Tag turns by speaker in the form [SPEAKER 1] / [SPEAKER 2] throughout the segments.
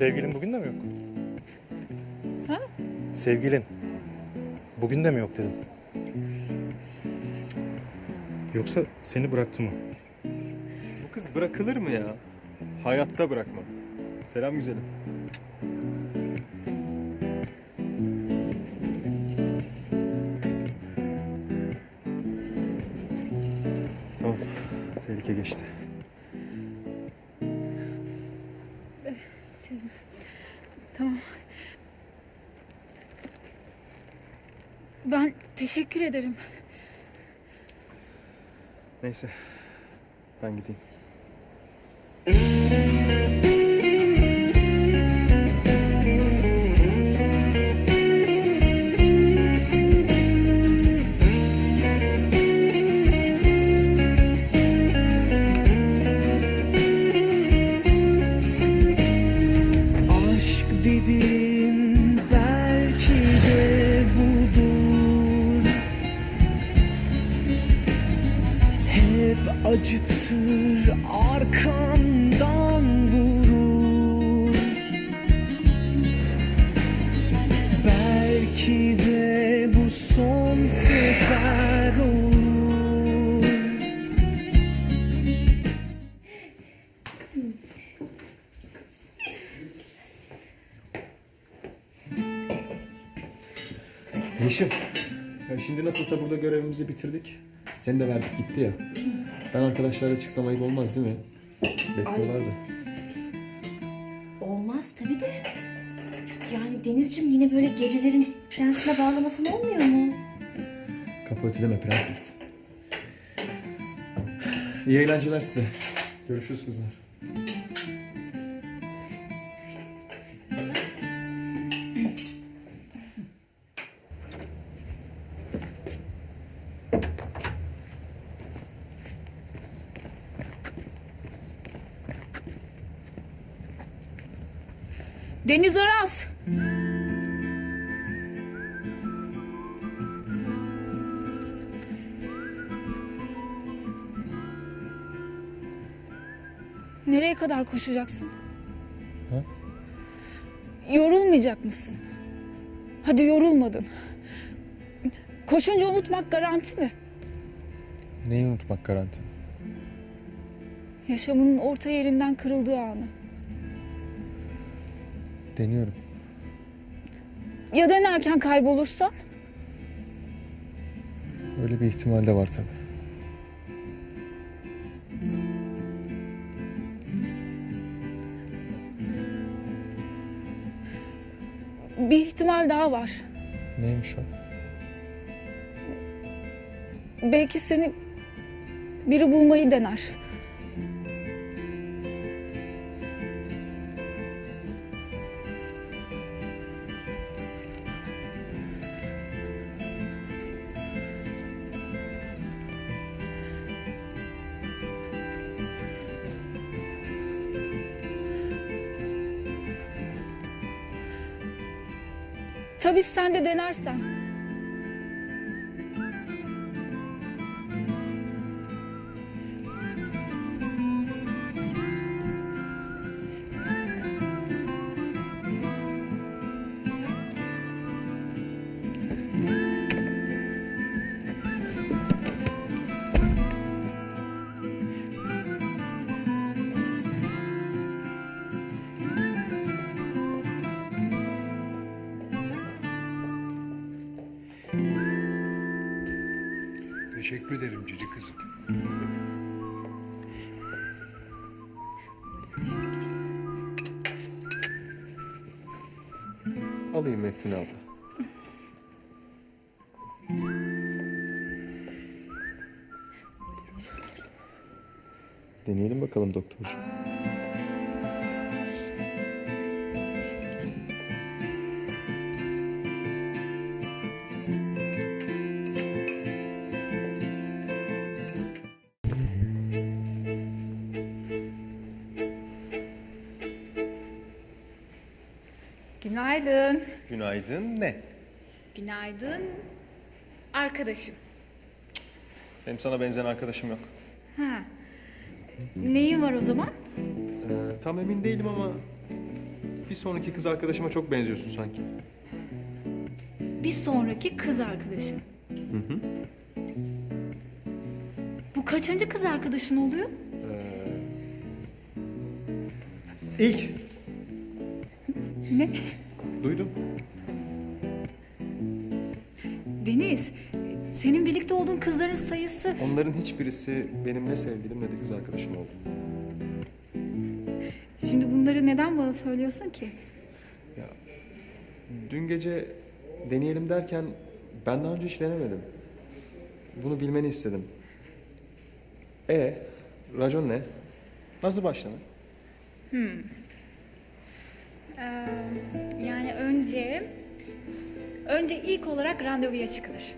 [SPEAKER 1] Sevgilin bugün de mi yok?
[SPEAKER 2] Ha?
[SPEAKER 1] Sevgilin. Bugün de mi yok dedim. Yoksa seni bıraktı mı?
[SPEAKER 3] Bu kız bırakılır mı ya? Hayatta bırakma. Selam güzelim. Tamam. Tehlike geçti.
[SPEAKER 2] Ben teşekkür ederim.
[SPEAKER 3] Neyse. Ben gideyim. Yeşim. Ya şimdi nasılsa burada görevimizi bitirdik. Seni de verdik gitti ya. Ben arkadaşlarla çıksam ayıp olmaz değil mi? Bekliyorlar da.
[SPEAKER 4] Olmaz tabii de. Yani Denizciğim yine böyle gecelerin prensine bağlamasın olmuyor mu?
[SPEAKER 3] Kafa ötüleme prenses. İyi eğlenceler size. Görüşürüz kızlar.
[SPEAKER 2] Deniz Aras. Nereye kadar koşacaksın?
[SPEAKER 1] Ha?
[SPEAKER 2] Yorulmayacak mısın? Hadi yorulmadın. Koşunca unutmak garanti mi?
[SPEAKER 1] Neyi unutmak garanti?
[SPEAKER 2] Yaşamının orta yerinden kırıldığı anı.
[SPEAKER 1] Deniyorum.
[SPEAKER 2] Ya denerken kaybolursan?
[SPEAKER 1] Öyle bir ihtimal de var tabii.
[SPEAKER 2] Bir ihtimal daha var.
[SPEAKER 1] Neymiş o?
[SPEAKER 2] Belki seni biri bulmayı dener. Tabii sen de denersen.
[SPEAKER 5] Teşekkür ederim cici kızım.
[SPEAKER 3] Alayım Meftun abla. Deneyelim bakalım doktorcuğum.
[SPEAKER 2] Günaydın.
[SPEAKER 3] Günaydın ne?
[SPEAKER 2] Günaydın arkadaşım.
[SPEAKER 3] Benim sana benzeyen arkadaşım yok.
[SPEAKER 2] Neyin var o zaman?
[SPEAKER 3] Ee, tam emin değilim ama bir sonraki kız arkadaşıma çok benziyorsun sanki.
[SPEAKER 2] Bir sonraki kız arkadaşın. Bu kaçıncı kız arkadaşın oluyor?
[SPEAKER 3] İlk.
[SPEAKER 2] Ne?
[SPEAKER 3] Duydum.
[SPEAKER 2] Deniz, senin birlikte olduğun kızların sayısı...
[SPEAKER 3] Onların hiçbirisi benim ne sevgilim ne de kız arkadaşım oldu.
[SPEAKER 2] Şimdi bunları neden bana söylüyorsun ki?
[SPEAKER 3] Dün gece deneyelim derken ben daha önce hiç denemedim. Bunu bilmeni istedim. E, racon ne? Nasıl başlanır?
[SPEAKER 2] Yani önce... Önce ilk olarak randevuya çıkılır.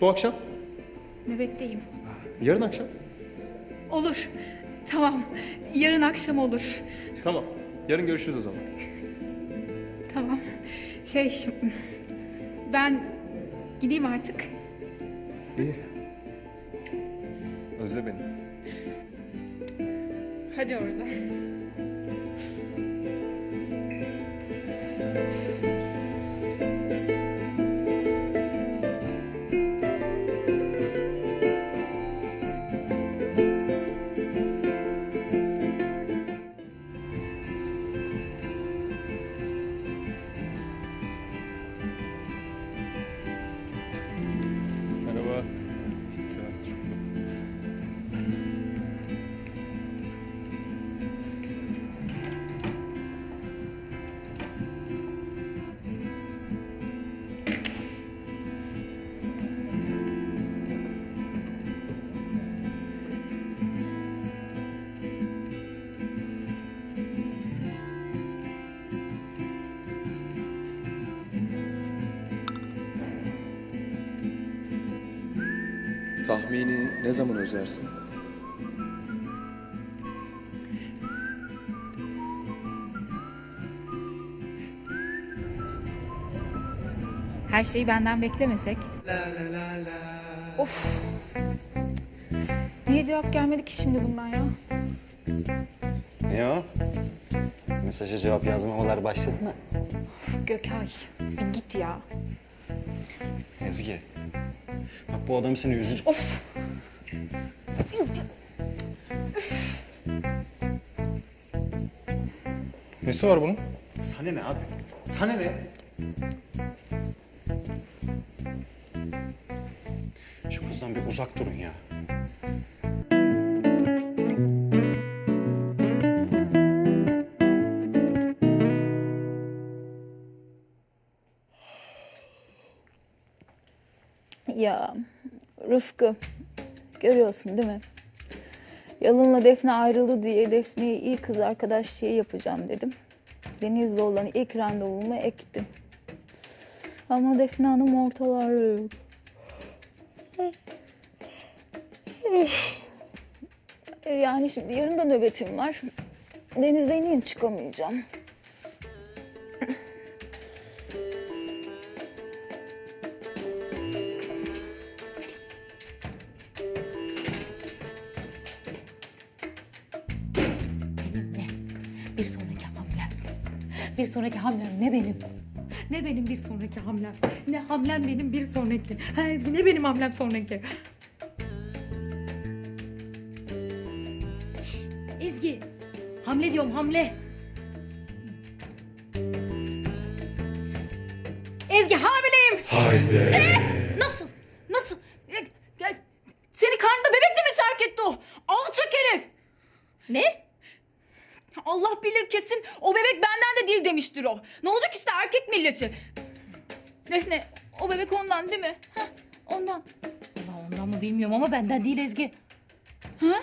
[SPEAKER 3] Bu akşam?
[SPEAKER 2] Nöbetteyim.
[SPEAKER 3] Yarın akşam?
[SPEAKER 2] Olur. Tamam. Yarın akşam olur.
[SPEAKER 3] Tamam. Yarın görüşürüz o zaman.
[SPEAKER 2] Tamam. Şey... Ben gideyim artık.
[SPEAKER 3] İyi. Özle beni.
[SPEAKER 2] Hadi orada.
[SPEAKER 3] Tahmini ne zaman özlersin?
[SPEAKER 2] Her şeyi benden beklemesek. Of. Niye cevap gelmedi ki şimdi bundan ya?
[SPEAKER 6] Ne o? Mesaja cevap yazmamalar başladı mı?
[SPEAKER 2] Üf, Gökay, bir git ya.
[SPEAKER 6] Ezgi. Bak bu adam seni üzücü...
[SPEAKER 2] Of.
[SPEAKER 1] Nesi var bunun?
[SPEAKER 6] Sana ne abi? Sana ne? Şu kızdan bir uzak durun ya.
[SPEAKER 2] Ya Rıfkı, görüyorsun değil mi? Yalın'la Defne ayrıldı diye Defne'yi iyi kız arkadaş şeyi yapacağım dedim. Deniz'le olan ilk randevumu ektim. Ama Defne Hanım ortalarda yok. Yani şimdi yarın da nöbetim var. Deniz'le iniyin çıkamayacağım.
[SPEAKER 4] Bir sonraki hamlem ne benim? Ne benim bir sonraki hamlem? Ne hamlem benim bir sonraki? Ha, Ezgi, ne benim hamlem sonraki? Şş, Ezgi. Hamle diyorum hamle. Ezgi hamileyim.
[SPEAKER 2] Nasıl? Nasıl? Ya, ya, seni karnında bebekle mi terk etti o? Alçak herif!
[SPEAKER 4] Ne?
[SPEAKER 2] Allah bilir kesin o bebek benden demiştir o. Ne olacak işte erkek milleti. Defne o bebek ondan değil mi? Heh, ondan.
[SPEAKER 4] Ulan ondan mı bilmiyorum ama benden değil Ezgi.
[SPEAKER 2] Ha?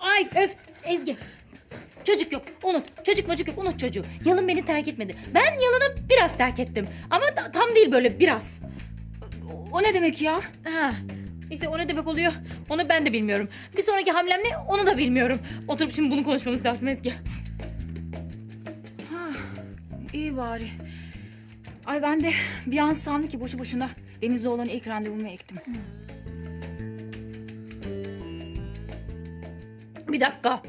[SPEAKER 4] Ay öf Ezgi. Çocuk yok unut. Çocuk mocuk yok unut çocuğu. Yalın beni terk etmedi. Ben Yalın'ı biraz terk ettim. Ama ta- tam değil böyle biraz.
[SPEAKER 2] O, o ne demek ya?
[SPEAKER 4] Ha, işte o ne demek oluyor onu ben de bilmiyorum. Bir sonraki hamlem ne onu da bilmiyorum. Oturup şimdi bunu konuşmamız lazım Ezgi.
[SPEAKER 2] İyi bari. Ay ben de bir an sandım ki boşu boşuna Deniz'le olan ilk randevumu ektim.
[SPEAKER 4] Bir dakika.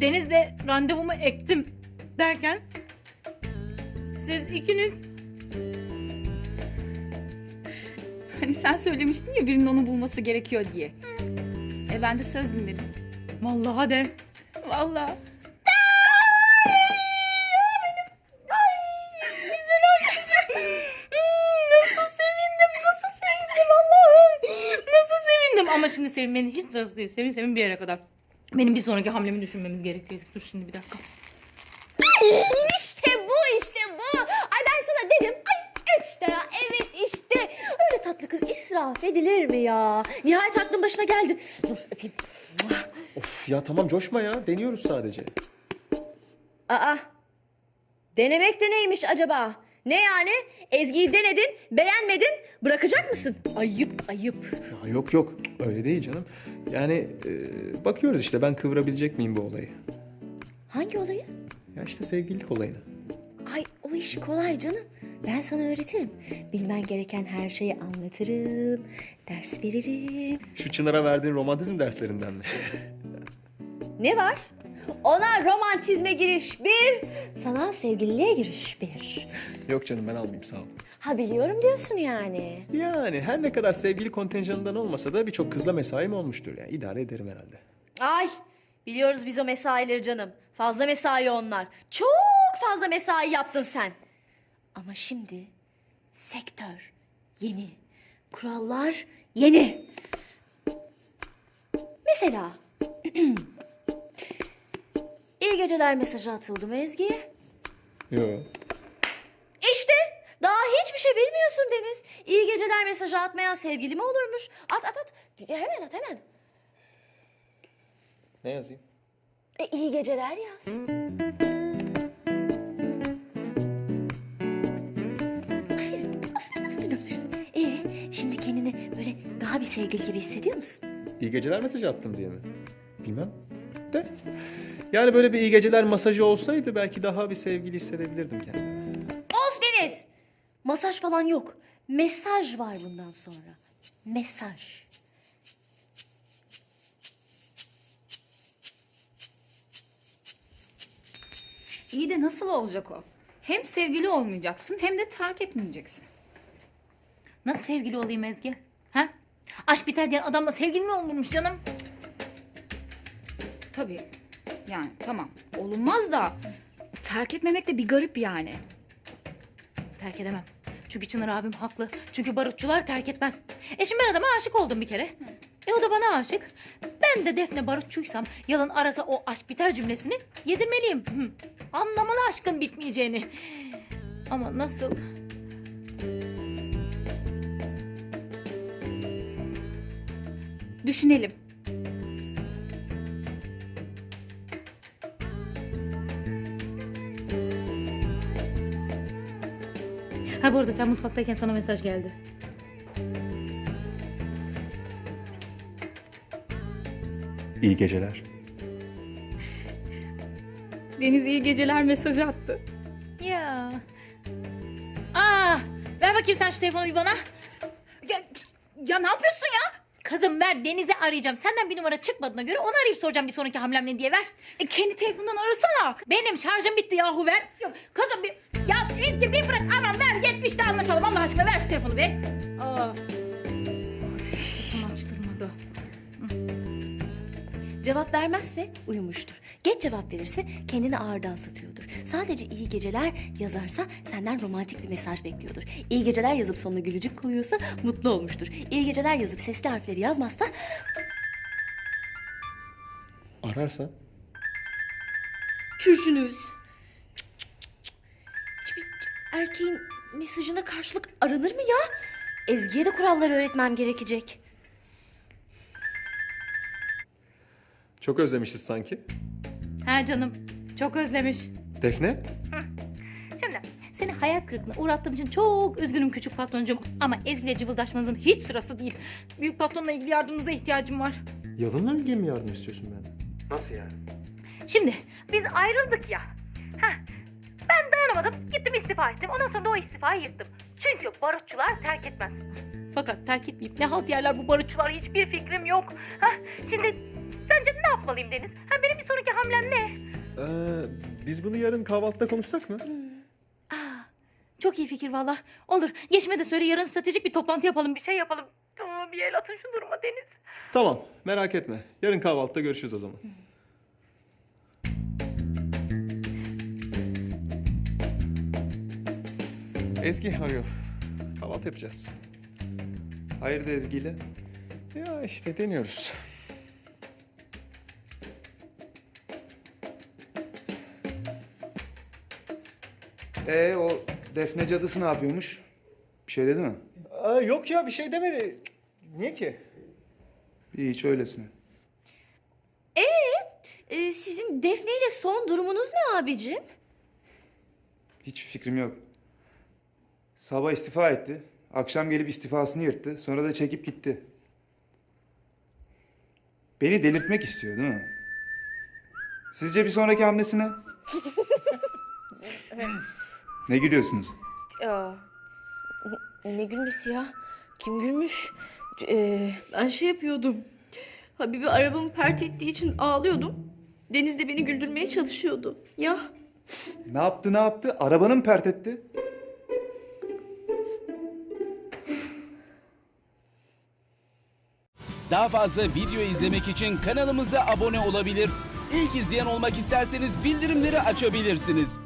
[SPEAKER 4] Deniz'le randevumu ektim derken siz ikiniz
[SPEAKER 2] Hani sen söylemiştin ya birinin onu bulması gerekiyor diye. E ben de söz dinledim.
[SPEAKER 4] vallahi de
[SPEAKER 2] Vallahi.
[SPEAKER 4] Şimdi sevinmenin hiç sırası değil sevin sevin bir yere kadar. Benim bir sonraki hamlemi düşünmemiz gerekiyor dur şimdi bir dakika.
[SPEAKER 7] İşte bu işte bu. Ay ben sana dedim. Ay evet işte ya evet işte. Öyle tatlı kız israf edilir mi ya? Nihayet aklın başına geldi. Dur öpeyim.
[SPEAKER 3] Of ya tamam coşma ya. Deniyoruz sadece.
[SPEAKER 7] Aa. Denemek de neymiş acaba? Ne yani? Ezgi'yi denedin, beğenmedin, bırakacak mısın? Ayıp, ayıp.
[SPEAKER 3] Ya yok yok öyle değil canım. Yani e, bakıyoruz işte ben kıvırabilecek miyim bu olayı.
[SPEAKER 7] Hangi olayı?
[SPEAKER 3] Ya işte sevgililik olayını.
[SPEAKER 7] Ay o iş kolay canım. Ben sana öğretirim. Bilmen gereken her şeyi anlatırım. Ders veririm.
[SPEAKER 3] Şu Çınar'a verdiğin romantizm derslerinden mi?
[SPEAKER 7] Ne var? Ona romantizme giriş bir, sana sevgililiğe giriş bir.
[SPEAKER 3] yok canım ben almayayım sağ ol.
[SPEAKER 7] Ha biliyorum diyorsun yani.
[SPEAKER 3] Yani her ne kadar sevgili kontenjanından olmasa da birçok kızla mesaim olmuştur. Yani idare ederim herhalde.
[SPEAKER 7] Ay biliyoruz biz o mesaileri canım. Fazla mesai onlar. Çok fazla mesai yaptın sen. Ama şimdi sektör yeni. Kurallar yeni. Mesela iyi geceler mesajı atıldı mı Ezgi'ye?
[SPEAKER 3] Yok.
[SPEAKER 7] İşte daha hiçbir şey bilmiyorsun Deniz. İyi geceler mesajı atmayan sevgili mi olurmuş? At at at. Hemen at hemen.
[SPEAKER 3] Ne yazayım?
[SPEAKER 7] E, iyi geceler yaz. Aferin, aferin, aferin, aferin. Ee, şimdi kendini böyle daha bir sevgili gibi hissediyor musun?
[SPEAKER 3] İyi geceler mesajı attım diye mi? Bilmem. De. Yani böyle bir iyi geceler masajı olsaydı belki daha bir sevgili hissedebilirdim kendimi.
[SPEAKER 7] Of Deniz! Masaj falan yok. Mesaj var bundan sonra. Mesaj.
[SPEAKER 2] İyi de nasıl olacak o? Hem sevgili olmayacaksın hem de terk etmeyeceksin.
[SPEAKER 4] Nasıl sevgili olayım Ezgi? Ha? Aşk biter diyen adamla sevgili mi olurmuş canım?
[SPEAKER 2] Tabii. Yani tamam olunmaz da terk etmemek de bir garip yani.
[SPEAKER 4] Terk edemem. Çünkü Çınar abim haklı. Çünkü barutçular terk etmez. E şimdi ben adama aşık oldum bir kere. E o da bana aşık. Ben de Defne barutçuysam yalın arasa o aşk biter cümlesini yedirmeliyim. Hı. Anlamalı aşkın bitmeyeceğini. Ama nasıl?
[SPEAKER 2] Düşünelim.
[SPEAKER 4] Ha bu arada sen mutfaktayken sana mesaj geldi.
[SPEAKER 3] İyi geceler.
[SPEAKER 2] Deniz iyi geceler mesajı attı.
[SPEAKER 4] Ya. Aa, ver bakayım sen şu telefonu bir bana.
[SPEAKER 2] Ya, ya ne yapıyorsun ya?
[SPEAKER 4] Kızım ver Deniz'i arayacağım. Senden bir numara çıkmadığına göre onu arayıp soracağım bir sonraki hamlem ne diye ver.
[SPEAKER 2] E, kendi telefonundan arasana.
[SPEAKER 4] Benim şarjım bitti yahu ver. Yok, kızım bir... Ya İzgi bir bırak aram ver 70'te anlaşalım Allah aşkına ver şu telefonu be. Aa.
[SPEAKER 7] Cevap vermezse uyumuştur. Geç cevap verirse kendini ağırdan satıyordur. Sadece iyi geceler yazarsa senden romantik bir mesaj bekliyordur. İyi geceler yazıp sonuna gülücük koyuyorsa mutlu olmuştur. İyi geceler yazıp sesli harfleri yazmazsa
[SPEAKER 3] Ararsa?
[SPEAKER 7] Türcünüz. Hiçbir erkeğin mesajına karşılık aranır mı ya? Ezgi'ye de kuralları öğretmem gerekecek.
[SPEAKER 3] Çok özlemişiz sanki.
[SPEAKER 4] Ha canım çok özlemiş.
[SPEAKER 3] Defne?
[SPEAKER 4] Şimdi seni hayal kırıklığına uğrattığım için çok üzgünüm küçük patroncuğum. Ama Ezgi'yle cıvıldaşmanızın hiç sırası değil. Büyük patronla ilgili yardımınıza ihtiyacım var.
[SPEAKER 3] Yalınla ilgili mi yardım istiyorsun benden? Nasıl yani?
[SPEAKER 4] Şimdi biz ayrıldık ya. Heh, ben dayanamadım. Gittim istifa ettim. Ondan sonra da o istifayı yıktım. Çünkü barutçular terk etmez. Fakat terk etmeyip ne halt yerler bu barutçular hiçbir fikrim yok. Hah, şimdi sence ne yapmalıyım Deniz? Ha, benim bir sonraki hamlem ne?
[SPEAKER 3] Ee, biz bunu yarın kahvaltıda konuşsak mı?
[SPEAKER 4] Çok iyi fikir valla. Olur. Geçme de söyle yarın stratejik bir toplantı yapalım. Bir şey yapalım. Tamam bir el atın şu duruma Deniz.
[SPEAKER 3] Tamam merak etme. Yarın kahvaltıda görüşürüz o zaman. Ezgi arıyor. Kahvaltı yapacağız. Hayırdır Ezgi ile? Ya işte deniyoruz.
[SPEAKER 8] Ee o Defne cadısı ne yapıyormuş? Bir şey dedi mi?
[SPEAKER 3] Aa, yok ya bir şey demedi. Niye ki?
[SPEAKER 8] İyi hiç öylesine.
[SPEAKER 7] Ee, sizin Defne ile son durumunuz ne abicim?
[SPEAKER 8] Hiç fikrim yok. Sabah istifa etti. Akşam gelip istifasını yırttı. Sonra da çekip gitti. Beni delirtmek istiyor değil mi? Sizce bir sonraki hamlesine? ne gülüyorsunuz?
[SPEAKER 7] Aa, ne gülmesi ya? Kim gülmüş? Ee, ben şey yapıyordum. Habibi arabamı pert ettiği için ağlıyordum. Deniz de beni güldürmeye çalışıyordu. Ya
[SPEAKER 8] Ne yaptı ne yaptı? Arabanı mı pert etti?
[SPEAKER 9] Daha fazla video izlemek için kanalımıza abone olabilir. İlk izleyen olmak isterseniz bildirimleri açabilirsiniz.